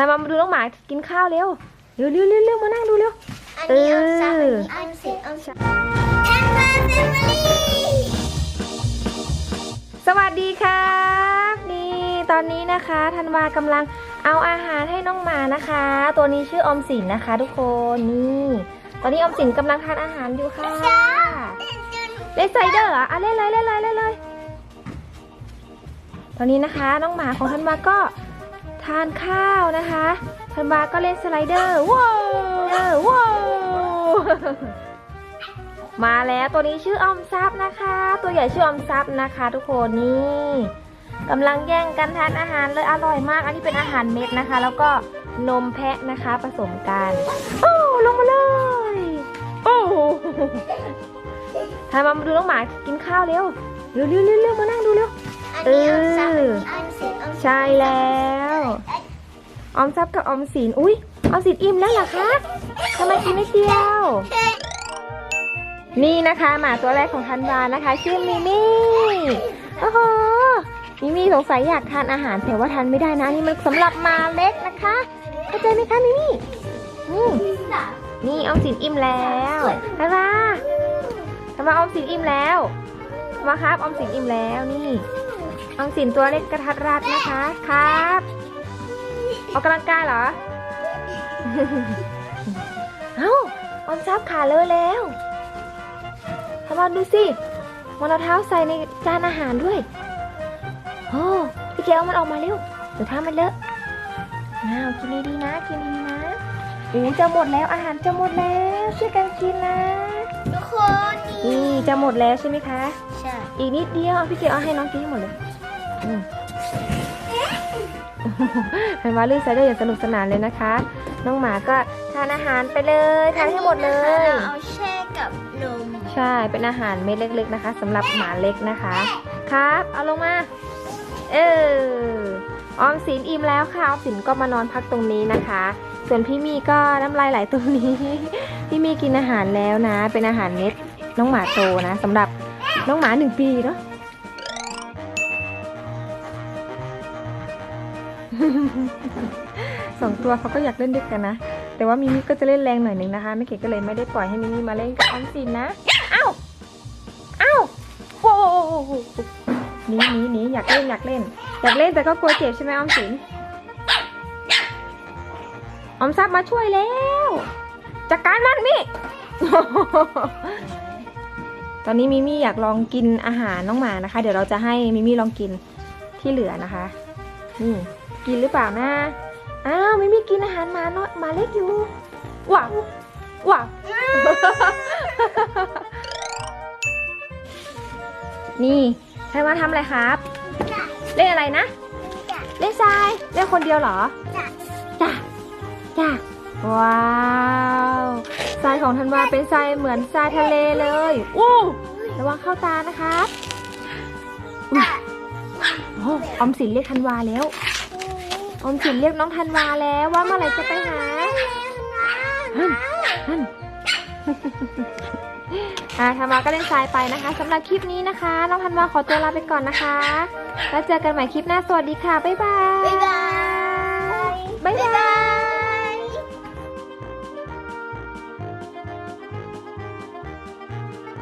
ทายมามาดูน้องหมากินข้าวเร็ว เร็วเร็วเร็วเร็วมานั่งดูเร็วอันนี้เอาซับเอออันนี้เอาสิเอาซับแอนมาแฟมิลี่สวัสดีครับ นี่ตอนนี้นะคะธันวากำลังเอาอาหารให้น้องหมานะคะ ตัวนี้ชื่อออมสินนะคะ ทุกคนนี่ตอนนี้ออมสินกำลังทานอาหารอยู่ค่ะเล่นไซเดอร์เหรออะเล่นเลยเล่นเลยเล่นเลยตอนนี้นะคะ น้องหมาของธันวาก็ ทานข้าวนะคะธันวาก็เล่นสไลเดอร์ว้าวว้าวมาแล้วตัวนี้ชื่อออมซับนะคะ ตัวใหญ่ชื่อออมซับนะคะ ทุกคนนี่กำลังแย่งกันทานอาหารเลยอร่อยมาก อันนี้เป็นอาหารเม็ดนะคะ แล้วก็นมแพะนะคะผสมกันโอ้ลงมาเลยโอ้ทายมามาดูน้องหมากินข้าวเร็วเร็วเร็วเร็วเร็วมานั่งดูเร็วอันนี้เอาซับเอออันนี้เอาสิเอาซับใช่แล้ว ออมซับกับออมสิน อุ้ยออมสินอิ่มแล้วเหรอคะทำไมกินไม่เดียว นี่นะคะหมาตัวแรกของธันวานะคะ ชื่อมิมี่โอ้โหมิมี่สงสัยอยากทานอาหารแต่ว่าทานไม่ได้นะนี่มันสำหรับมาเล็กนะคะเข้าใจไหมคะมิมี่นี่นี่ออมสินอิ่มแล้วธันวาธันวาออมสินอิ่มแล้วธันวาครับออมสินอิ่มแล้วนี่ออมสินตัวเล็กกระทัดรัดนะคะครับ ออกกำลังกายเหรอ เอ้าออมซับขาเลอะแล้วทำมาดูสิมันเอาเท้าใส่ในจานอาหารด้วยโอ้พี่เกลเอามันออกมาเร็วเดี๋ยวท้ามันเลอะอ้าวกินดีๆนะ กินดีๆนะโอ้จะหมดแล้วอาหารจะหมดแล้วช่วยกันกินนะทุกคนนี่นี่จะหมดแล้วใช่ไหมคะ ใช่ อีกนิดเดียวเอาพี่เกลเอาให้น้องกินให้หมดเลยอืม เห็นว่าลื่นไซเดอร์อย่างสนุกสนานเลยนะคะ น้องหมาก็ทานอาหารไปเลยทานให้หมดเลย เราเอาแช่กับนมใช่เป็นอาหารเม็ดเล็ก ๆ นะคะสำหรับหมาเล็กนะคะ ครับ เอาลงมา เออออมสินอิ่มแล้วค่ะออมสินก็มานอนพักตรงนี้นะคะ ส่วนพี่มีก็น้ำลายไหลตรงนี้ พี่มีกินอาหารแล้วนะ เป็นอาหารเม็ดน้องหมาโตนะสำหรับน้องหมาหนึ่งปีเนาะ สองตัวเขาก็อยากเล่นด้วยกันนะ แต่ว่ามิมี่ก็จะเล่นแรงหน่อยหนึ่งนะคะไม่เก๋ก็เลยไม่ได้ปล่อยให้มิมี่มาเล่นกับออมสินนะอ้าเอ้าวโอ้โหหนีหนีหนีอยากเล่นอยากเล่น อยากเล่นแต่ก็กลัวเจ็บใช่ไหมออมสินออมซับมาช่วยแล้วจัดการมันมิตอนนี้มิมี่อยากลองกินอาหารน้องหมานะคะ เดี๋ยวเราจะให้มิมี่ลองกินที่เหลือนะคะนี่ กินหรือเปล่านะ อ้าวมิมี่กินอาหารหมาน้อยหมาเล็กอยู่ว้าวว้าวนี่ใครมาทำอะไรครับ เล่นอะไรนะ เล่นทรายเล่นคนเดียวเหรอจ้ะจ้ะจ้ะว้าวทรายของธันวาเป็นทรายเหมือนทรายทะเลเลยอู้ระวังเข้าตานะครับอุ๊ยโอ้ออมสินเรียกธันวาแล้ว ออมสินเรียกน้องธันวาแล้วว่าเมื่อไหร่จะไปหาฮันฮันอ่าธันวาก็เล่นทรายไปนะคะสำหรับคลิปนี้นะคะ น้องธันวาขอตัวลาไปก่อนนะคะ แล้วเจอกันใหม่คลิปหน้าสวัสดีค่ะ บ๊ายบาย บ๊ายบายบ๊ายบาย